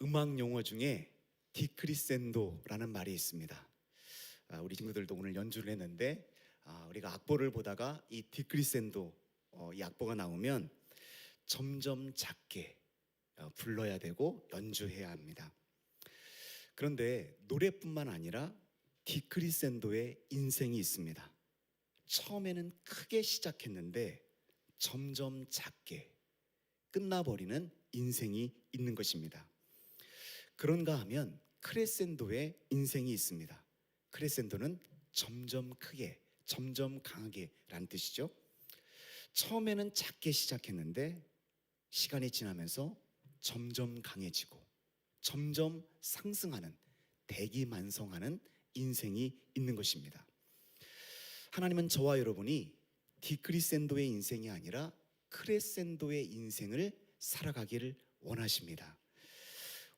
음악 용어 중에 디크리센도라는 말이 있습니다. 아, 우리 친구들도 오늘 연주를 했는데 아, 우리가 악보를 보다가 이 디크리센도 어, 이 악보가 나오면 점점 작게 어, 불러야 되고 연주해야 합니다. 그런데 노래뿐만 아니라 디크리센도의 인생이 있습니다. 처음에는 크게 시작했는데 점점 작게 끝나버리는 인생이 있는 것입니다. 그런가 하면 크레센도의 인생이 있습니다. 크레센도는 점점 크게, 점점 강하게 라는 뜻이죠. 처음에는 작게 시작했는데 시간이 지나면서 점점 강해지고 점점 상승하는 대기만성하는 인생이 있는 것입니다. 하나님은 저와 여러분이 디크리센도의 인생이 아니라 크레센도의 인생을 살아가기를 원하십니다.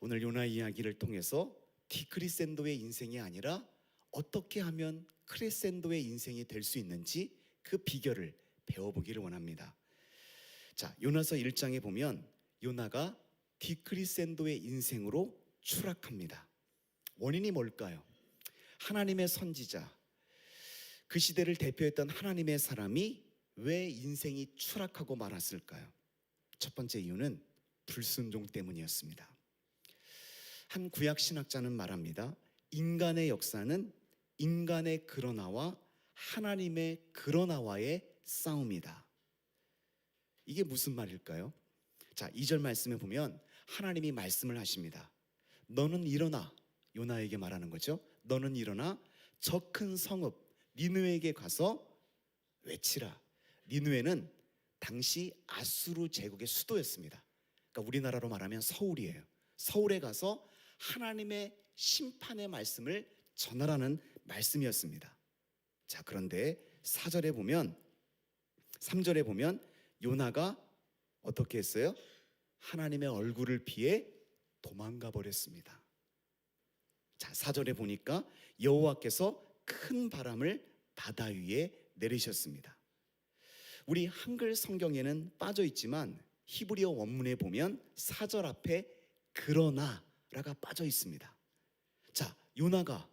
오늘 요나 이야기를 통해서 디크리센도의 인생이 아니라 어떻게 하면 크레센도의 인생이 될 수 있는지 그 비결을 배워보기를 원합니다. 자, 요나서 1장에 보면 요나가 디크리센도의 인생으로 추락합니다. 원인이 뭘까요? 하나님의 선지자, 그 시대를 대표했던 하나님의 사람이 왜 인생이 추락하고 말았을까요? 첫 번째 이유는 불순종 때문이었습니다. 한 구약 신학자는 말합니다. 인간의 역사는 인간의 그러나와 하나님의 그러나와의 싸움이다. 이게 무슨 말일까요? 자, 2절 말씀에 보면 하나님이 말씀을 하십니다. 너는 일어나 요나에게 말하는 거죠. 너는 일어나 저 큰 성읍 니누에게 가서 외치라. 니누에는 당시 아수르 제국의 수도였습니다. 그러니까 우리나라로 말하면 서울이에요. 서울에 가서 하나님의 심판의 말씀을 전하라는 말씀이었습니다. 자, 그런데 4절에 보면 3절에 보면 요나가 어떻게 했어요? 하나님의 얼굴을 피해 도망가 버렸습니다. 자, 4절에 보니까 여호와께서 큰 바람을 바다 위에 내리셨습니다. 우리 한글 성경에는 빠져 있지만 히브리어 원문에 보면 4절 앞에 그러나 라가 빠져 있습니다. 자, 요나가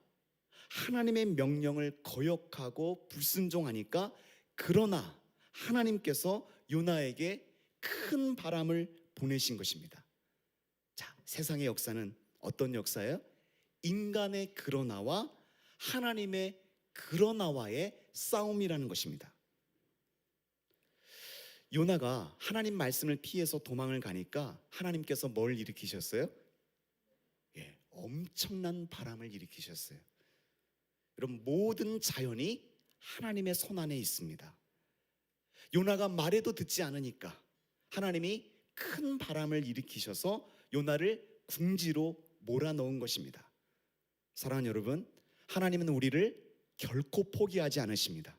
하나님의 명령을 거역하고 불순종하니까 그러나 하나님께서 요나에게 큰 바람을 보내신 것입니다. 자, 세상의 역사는 어떤 역사예요? 인간의 그러나와 하나님의 그러나와의 싸움이라는 것입니다. 요나가 하나님 말씀을 피해서 도망을 가니까 하나님께서 뭘 일으키셨어요? 예, 엄청난 바람을 일으키셨어요. 여러분 모든 자연이 하나님의 손 안에 있습니다. 요나가 말해도 듣지 않으니까 하나님이 큰 바람을 일으키셔서 요나를 궁지로 몰아넣은 것입니다. 사랑하는 여러분, 하나님은 우리를 결코 포기하지 않으십니다.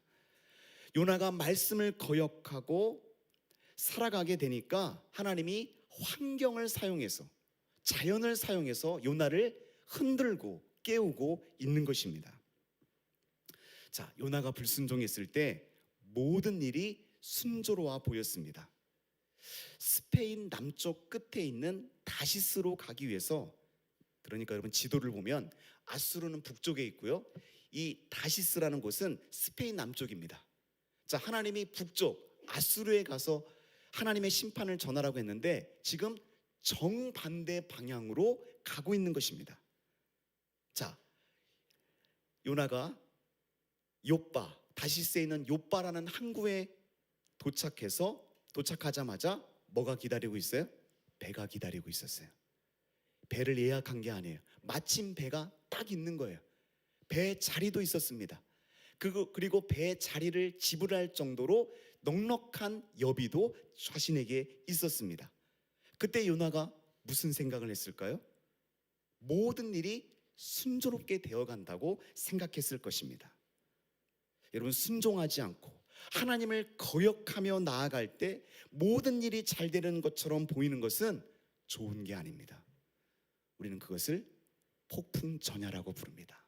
요나가 말씀을 거역하고 살아가게 되니까 하나님이 환경을 사용해서 자연을 사용해서 요나를 흔들고 깨우고 있는 것입니다. 자, 요나가 불순종했을 때 모든 일이 순조로워 보였습니다. 스페인 남쪽 끝에 있는 다시스로 가기 위해서 그러니까 여러분 지도를 보면 아수르는 북쪽에 있고요. 이 다시스라는 곳은 스페인 남쪽입니다. 자, 하나님이 북쪽 아수르에 가서 하나님의 심판을 전하라고 했는데 지금 정반대 방향으로 가고 있는 것입니다. 자, 요나가 요빠, 다시스에 있는 요빠라는 항구에 도착해서 도착하자마자 뭐가 기다리고 있어요? 배가 기다리고 있었어요. 배를 예약한 게 아니에요. 마침 배가 딱 있는 거예요. 배 자리도 있었습니다. 그리고, 그리고 배 자리를 지불할 정도로 넉넉한 여비도 자신에게 있었습니다. 그때 요나가 무슨 생각을 했을까요? 모든 일이 순조롭게 되어 간다고 생각했을 것입니다. 여러분, 순종하지 않고 하나님을 거역하며 나아갈 때 모든 일이 잘 되는 것처럼 보이는 것은 좋은 게 아닙니다. 우리는 그것을 폭풍 전야라고 부릅니다.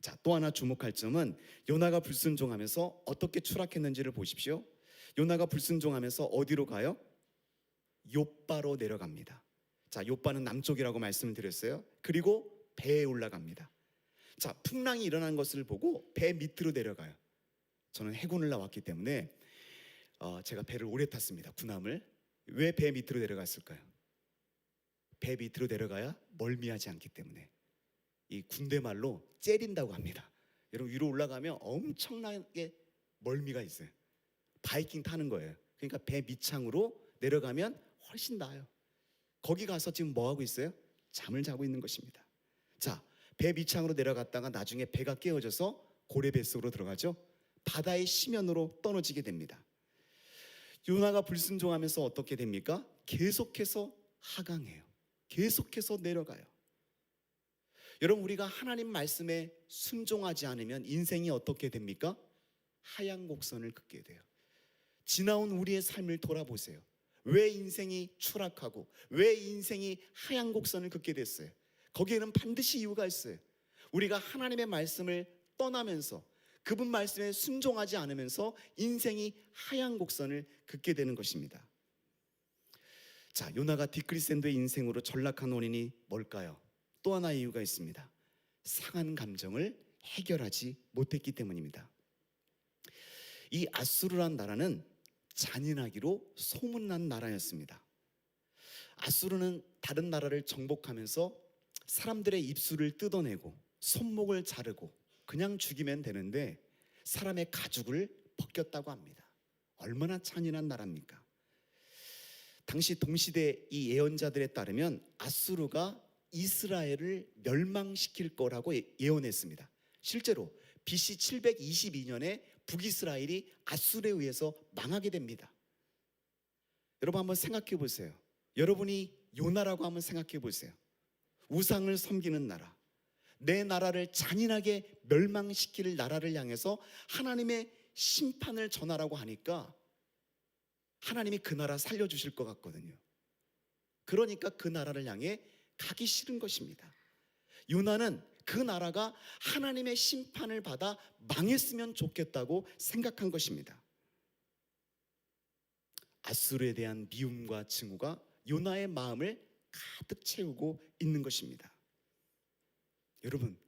자, 또 하나 주목할 점은 요나가 불순종하면서 어떻게 추락했는지를 보십시오. 요나가 불순종하면서 어디로 가요? 요바로 내려갑니다. 자, 요바는 남쪽이라고 말씀을 드렸어요. 그리고 배에 올라갑니다. 자, 풍랑이 일어난 것을 보고 배 밑으로 내려가요. 저는 해군을 나왔기 때문에 어, 제가 배를 오래 탔습니다. 군함을 왜 배 밑으로 내려갔을까요? 배 밑으로 내려가야 멀미하지 않기 때문에 이 군대 말로 째린다고 합니다. 여러분 위로 올라가면 엄청나게 멀미가 있어요. 바이킹 타는 거예요. 그러니까 배 밑창으로 내려가면 훨씬 나아요. 거기 가서 지금 뭐 하고 있어요? 잠을 자고 있는 것입니다. 자, 배 밑창으로 내려갔다가 나중에 배가 깨어져서 고래 뱃속으로 들어가죠. 바다의 심연으로 떨어지게 됩니다. 요나가 불순종하면서 어떻게 됩니까? 계속해서 하강해요. 계속해서 내려가요. 여러분 우리가 하나님 말씀에 순종하지 않으면 인생이 어떻게 됩니까? 하양 곡선을 긋게 돼요. 지나온 우리의 삶을 돌아보세요. 왜 인생이 추락하고 왜 인생이 하양 곡선을 긋게 됐어요? 거기에는 반드시 이유가 있어요. 우리가 하나님의 말씀을 떠나면서 그분 말씀에 순종하지 않으면서 인생이 하양 곡선을 긋게 되는 것입니다. 자, 요나가 디크리센도의 인생으로 전락한 원인이 뭘까요? 또 하나의 이유가 있습니다. 상한 감정을 해결하지 못했기 때문입니다. 이 아수르란 나라는 잔인하기로 소문난 나라였습니다. 아수르는 다른 나라를 정복하면서 사람들의 입술을 뜯어내고 손목을 자르고 그냥 죽이면 되는데 사람의 가죽을 벗겼다고 합니다. 얼마나 잔인한 나라입니까? 당시 동시대 이 예언자들에 따르면 아수르가 이스라엘을 멸망시킬 거라고 예- 예언했습니다. 실제로 BC 722년에 북이스라엘이 아수르에 의해서 망하게 됩니다. 여러분 한번 생각해 보세요. 여러분이 요나라고 한번 생각해 보세요. 우상을 섬기는 나라. 내 나라를 잔인하게 멸망시킬 나라를 향해서 하나님의 심판을 전하라고 하니까 하나님이 그 나라 살려주실 것 같거든요. 그러니까 그 나라를 향해 가기 싫은 것입니다. 요나는 그 나라가 하나님의 심판을 받아 망했으면 좋겠다고 생각한 것입니다. 아수르에 대한 미움과 증오가 요나의 마음을 가득 채우고 있는 것입니다. 여러분,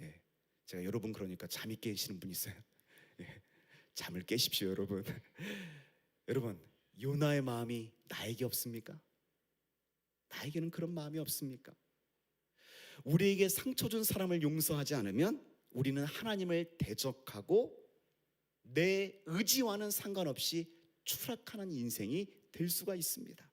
예, 제가 여러분 그러니까 잠이 깨시는 분 있어요. 예, 잠을 깨십시오, 여러분. 여러분, 요나의 마음이 나에게 없습니까? 나에게는 그런 마음이 없습니까? 우리에게 상처 준 사람을 용서하지 않으면 우리는 하나님을 대적하고 내 의지와는 상관없이 추락하는 인생이 될 수가 있습니다.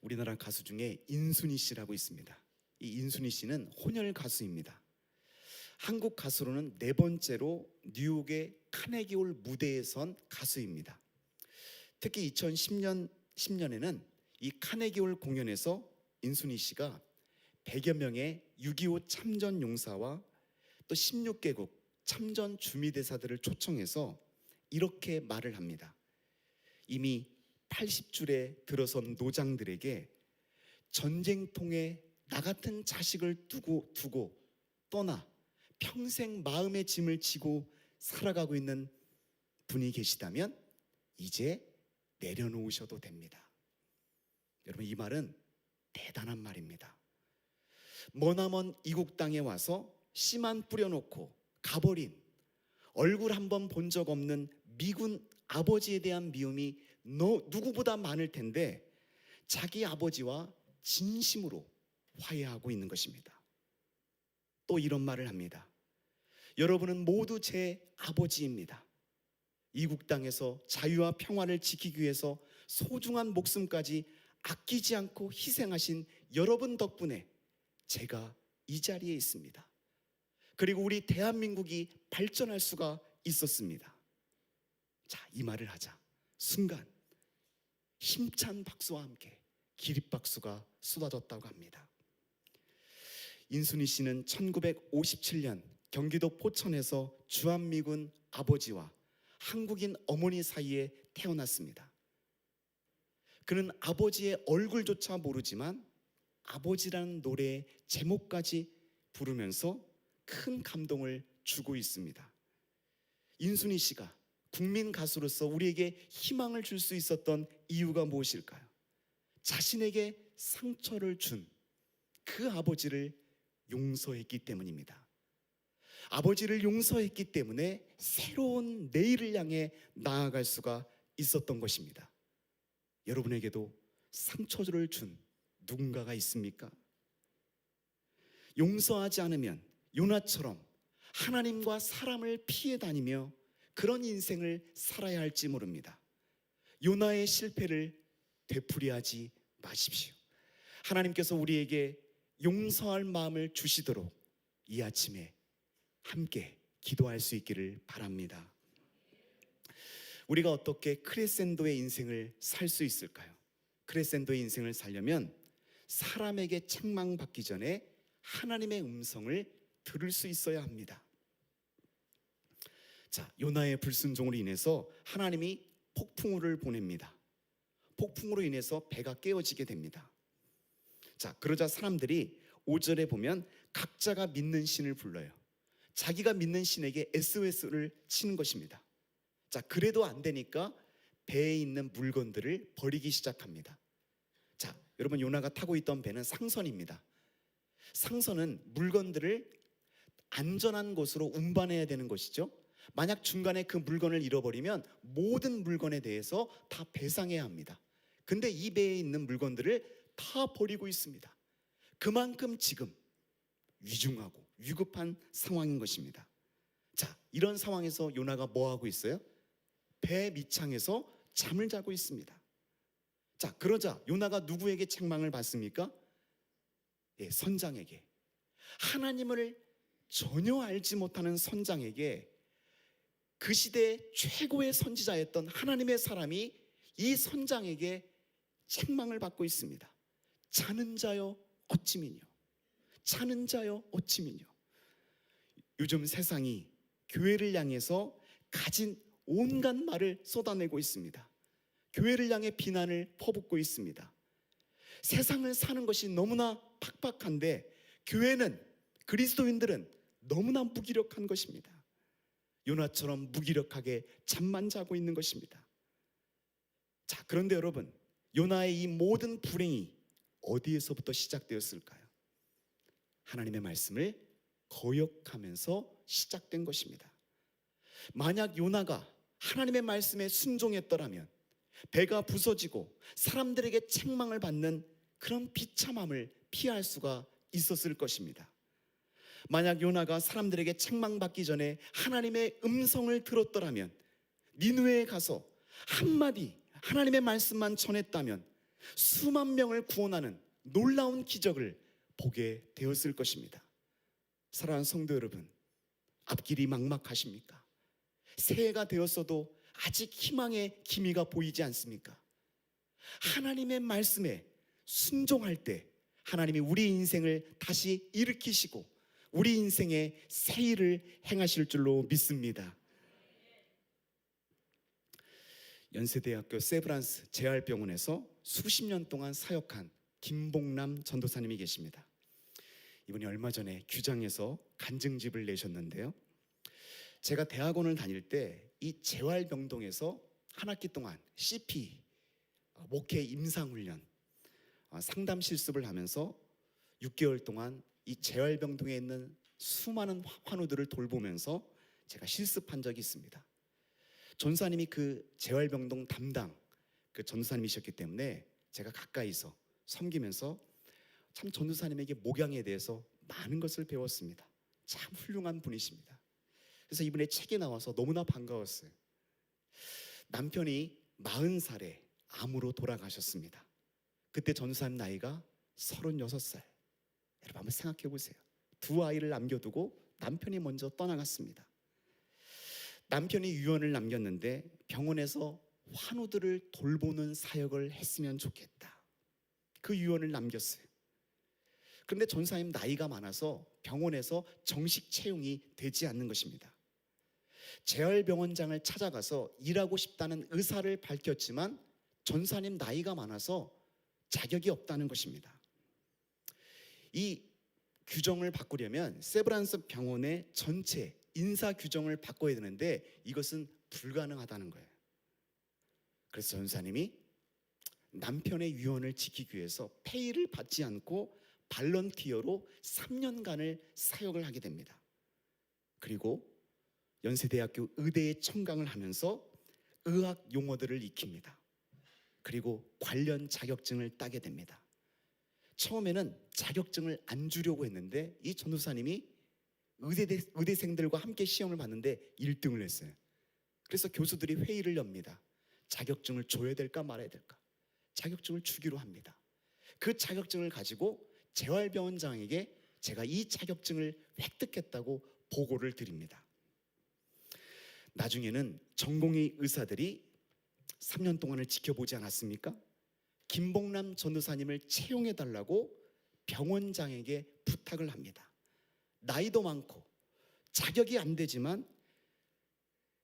우리나라 가수 중에 인순이 씨라고 있습니다. 이 인순이 씨는 혼혈 가수입니다. 한국 가수로는 네 번째로 뉴욕의 카네기홀 무대에 선 가수입니다. 특히 2010년 10년에는 이 카네기홀 공연에서 인순이 씨가 100여 명의 6.25 참전 용사와 또 16개국 참전 주미대사들을 초청해서 이렇게 말을 합니다. 이미 80줄에 들어선 노장들에게 전쟁통에 나 같은 자식을 두고 두고 떠나 평생 마음의 짐을 지고 살아가고 있는 분이 계시다면 이제 내려놓으셔도 됩니다. 여러분 이 말은 대단한 말입니다. 머나먼 이국 땅에 와서 씨만 뿌려놓고 가버린 얼굴 한 번 본 적 없는 미군 아버지에 대한 미움이 너, 누구보다 많을 텐데 자기 아버지와 진심으로 화해하고 있는 것입니다. 또 이런 말을 합니다. 여러분은 모두 제 아버지입니다. 이국 땅에서 자유와 평화를 지키기 위해서 소중한 목숨까지 아끼지 않고 희생하신 여러분 덕분에 제가 이 자리에 있습니다. 그리고 우리 대한민국이 발전할 수가 있었습니다. 자, 이 말을 하자. 순간 힘찬 박수와 함께 기립박수가 쏟아졌다고 합니다. 인순이 씨는 1957년 경기도 포천에서 주한미군 아버지와 한국인 어머니 사이에 태어났습니다. 그는 아버지의 얼굴조차 모르지만 아버지라는 노래의 제목까지 부르면서 큰 감동을 주고 있습니다. 인순이 씨가 국민 가수로서 우리에게 희망을 줄 수 있었던 이유가 무엇일까요? 자신에게 상처를 준 그 아버지를 용서했기 때문입니다. 아버지를 용서했기 때문에 새로운 내일을 향해 나아갈 수가 있었던 것입니다. 여러분에게도 상처를 준 누군가가 있습니까? 용서하지 않으면 요나처럼 하나님과 사람을 피해 다니며 그런 인생을 살아야 할지 모릅니다. 요나의 실패를 되풀이하지 마십시오. 하나님께서 우리에게 용서할 마음을 주시도록 이 아침에 함께 기도할 수 있기를 바랍니다. 우리가 어떻게 크레센도의 인생을 살 수 있을까요? 크레센도의 인생을 살려면 사람에게 책망받기 전에 하나님의 음성을 들을 수 있어야 합니다. 자, 요나의 불순종으로 인해서 하나님이 폭풍우를 보냅니다. 폭풍으로 인해서 배가 깨어지게 됩니다. 자, 그러자 사람들이 5절에 보면 각자가 믿는 신을 불러요. 자기가 믿는 신에게 SOS를 치는 것입니다. 자, 그래도 안 되니까 배에 있는 물건들을 버리기 시작합니다. 자, 여러분 요나가 타고 있던 배는 상선입니다. 상선은 물건들을 안전한 곳으로 운반해야 되는 것이죠. 만약 중간에 그 물건을 잃어버리면 모든 물건에 대해서 다 배상해야 합니다. 근데 이 배에 있는 물건들을 다 버리고 있습니다. 그만큼 지금 위중하고 위급한 상황인 것입니다. 자, 이런 상황에서 요나가 뭐 하고 있어요? 배 밑창에서 잠을 자고 있습니다. 자, 그러자 요나가 누구에게 책망을 받습니까? 예, 선장에게. 하나님을 전혀 알지 못하는 선장에게 그 시대 최고의 선지자였던 하나님의 사람이 이 선장에게 책망을 받고 있습니다. 자는 자여 어찌미뇨. 자는 자여 어찌미뇨. 요즘 세상이 교회를 향해서 가진 온갖 말을 쏟아내고 있습니다. 교회를 향해 비난을 퍼붓고 있습니다. 세상을 사는 것이 너무나 팍팍한데 교회는 그리스도인들은 너무나 무기력한 것입니다. 요나처럼 무기력하게 잠만 자고 있는 것입니다. 자, 그런데 여러분, 요나의 이 모든 불행이 어디에서부터 시작되었을까요? 하나님의 말씀을 거역하면서 시작된 것입니다. 만약 요나가 하나님의 말씀에 순종했더라면 배가 부서지고 사람들에게 책망을 받는 그런 비참함을 피할 수가 있었을 것입니다. 만약 요나가 사람들에게 책망받기 전에 하나님의 음성을 들었더라면 니누에 가서 한마디 하나님의 말씀만 전했다면 수만 명을 구원하는 놀라운 기적을 보게 되었을 것입니다. 사랑하는 성도 여러분, 앞길이 막막하십니까? 새해가 되었어도 아직 희망의 기미가 보이지 않습니까? 하나님의 말씀에 순종할 때 하나님이 우리 인생을 다시 일으키시고 우리 인생에 새 일을 행하실 줄로 믿습니다. 연세대학교 세브란스 재활병원에서 수십 년 동안 사역한 김봉남 전도사님이 계십니다. 이분이 얼마 전에 규장에서 간증집을 내셨는데요. 제가 대학원을 다닐 때 이 재활병동에서 한 학기 동안 CP 어, 목회 임상훈련 어, 상담 실습을 하면서 6개월 동안 이 재활병동에 있는 수많은 환우들을 돌보면서 제가 실습한 적이 있습니다. 전사님이 그 재활병동 담당 그 전사님이셨기 때문에 제가 가까이서 섬기면서 참 전도사님에게 목양에 대해서 많은 것을 배웠습니다. 참 훌륭한 분이십니다. 그래서 이번에 책에 나와서 너무나 반가웠어요. 남편이 40살에 암으로 돌아가셨습니다. 그때 전사님 나이가 36살. 여러분 한번 생각해 보세요. 두 아이를 남겨두고 남편이 먼저 떠나갔습니다. 남편이 유언을 남겼는데 병원에서 환우들을 돌보는 사역을 했으면 좋겠다. 그 유언을 남겼어요. 그런데 전사님 나이가 많아서 병원에서 정식 채용이 되지 않는 것입니다. 재활병원장을 찾아가서 일하고 싶다는 의사를 밝혔지만 전사님 나이가 많아서 자격이 없다는 것입니다. 이 규정을 바꾸려면 세브란스 병원의 전체 인사 규정을 바꿔야 되는데 이것은 불가능하다는 거예요. 그래서 전사님이 남편의 유언을 지키기 위해서 페이를 받지 않고 발런티어로 3년간을 사역을 하게 됩니다. 그리고 연세대학교 의대에 청강을 하면서 의학 용어들을 익힙니다. 그리고 관련 자격증을 따게 됩니다. 처음에는 자격증을 안 주려고 했는데 이 전도사님이 의대 의대생들과 함께 시험을 봤는데 1등을 했어요. 그래서 교수들이 회의를 엽니다. 자격증을 줘야 될까 말아야 될까? 자격증을 주기로 합니다. 그 자격증을 가지고 재활병원장에게 제가 이 자격증을 획득했다고 보고를 드립니다. 나중에는 전공의 의사들이 3년 동안을 지켜보지 않았습니까? 김봉남 전도사님을 채용해 달라고 병원장에게 부탁을 합니다. 나이도 많고 자격이 안 되지만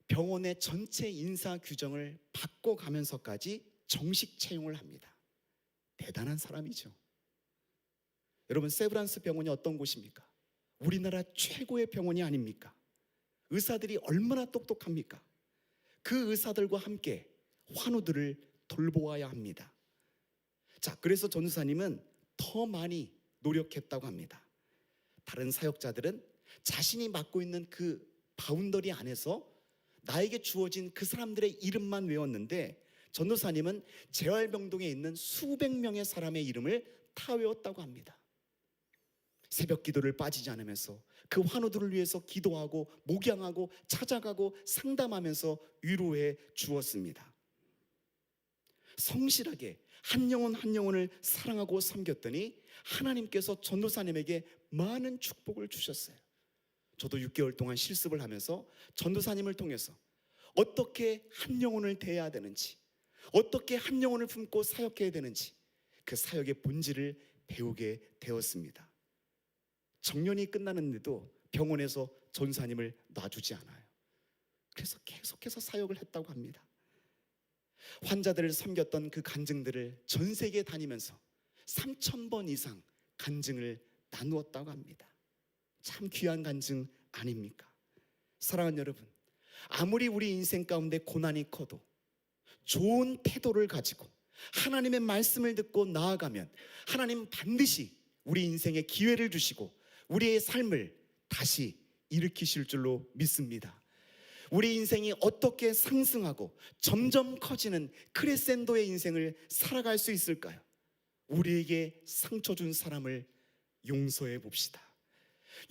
병원의 전체 인사 규정을 바꿔가면서까지 정식 채용을 합니다. 대단한 사람이죠. 여러분 세브란스 병원이 어떤 곳입니까? 우리나라 최고의 병원이 아닙니까? 의사들이 얼마나 똑똑합니까? 그 의사들과 함께 환우들을 돌보아야 합니다. 자, 그래서 전도사님은 더 많이 노력했다고 합니다. 다른 사역자들은 자신이 맡고 있는 그 바운더리 안에서 나에게 주어진 그 사람들의 이름만 외웠는데 전도사님은 재활병동에 있는 수백 명의 사람의 이름을 다 외웠다고 합니다. 새벽 기도를 빠지지 않으면서 그 환우들을 위해서 기도하고 목양하고 찾아가고 상담하면서 위로해 주었습니다. 성실하게 한 영혼 한 영혼을 사랑하고 섬겼더니 하나님께서 전도사님에게 많은 축복을 주셨어요. 저도 6개월 동안 실습을 하면서 전도사님을 통해서 어떻게 한 영혼을 대해야 되는지, 어떻게 한 영혼을 품고 사역해야 되는지 그 사역의 본질을 배우게 되었습니다. 정년이 끝나는데도 병원에서 전사님을 놔주지 않아요. 그래서 계속해서 사역을 했다고 합니다. 환자들을 섬겼던 그 간증들을 전 세계에 다니면서 3천 번 이상 간증을 나누었다고 합니다. 참 귀한 간증 아닙니까? 사랑하는 여러분, 아무리 우리 인생 가운데 고난이 커도 좋은 태도를 가지고 하나님의 말씀을 듣고 나아가면 하나님 반드시 우리 인생에 기회를 주시고 우리의 삶을 다시 일으키실 줄로 믿습니다. 우리 인생이 어떻게 상승하고 점점 커지는 크레센도의 인생을 살아갈 수 있을까요? 우리에게 상처 준 사람을 용서해 봅시다.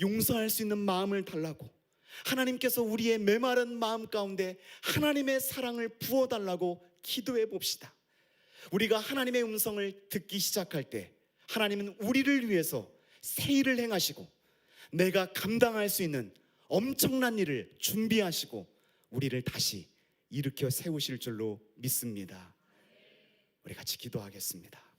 용서할 수 있는 마음을 달라고 하나님께서 우리의 메마른 마음 가운데 하나님의 사랑을 부어 달라고 기도해 봅시다. 우리가 하나님의 음성을 듣기 시작할 때 하나님은 우리를 위해서 새 일을 행하시고 내가 감당할 수 있는 엄청난 일을 준비하시고 우리를 다시 일으켜 세우실 줄로 믿습니다. 우리 같이 기도하겠습니다.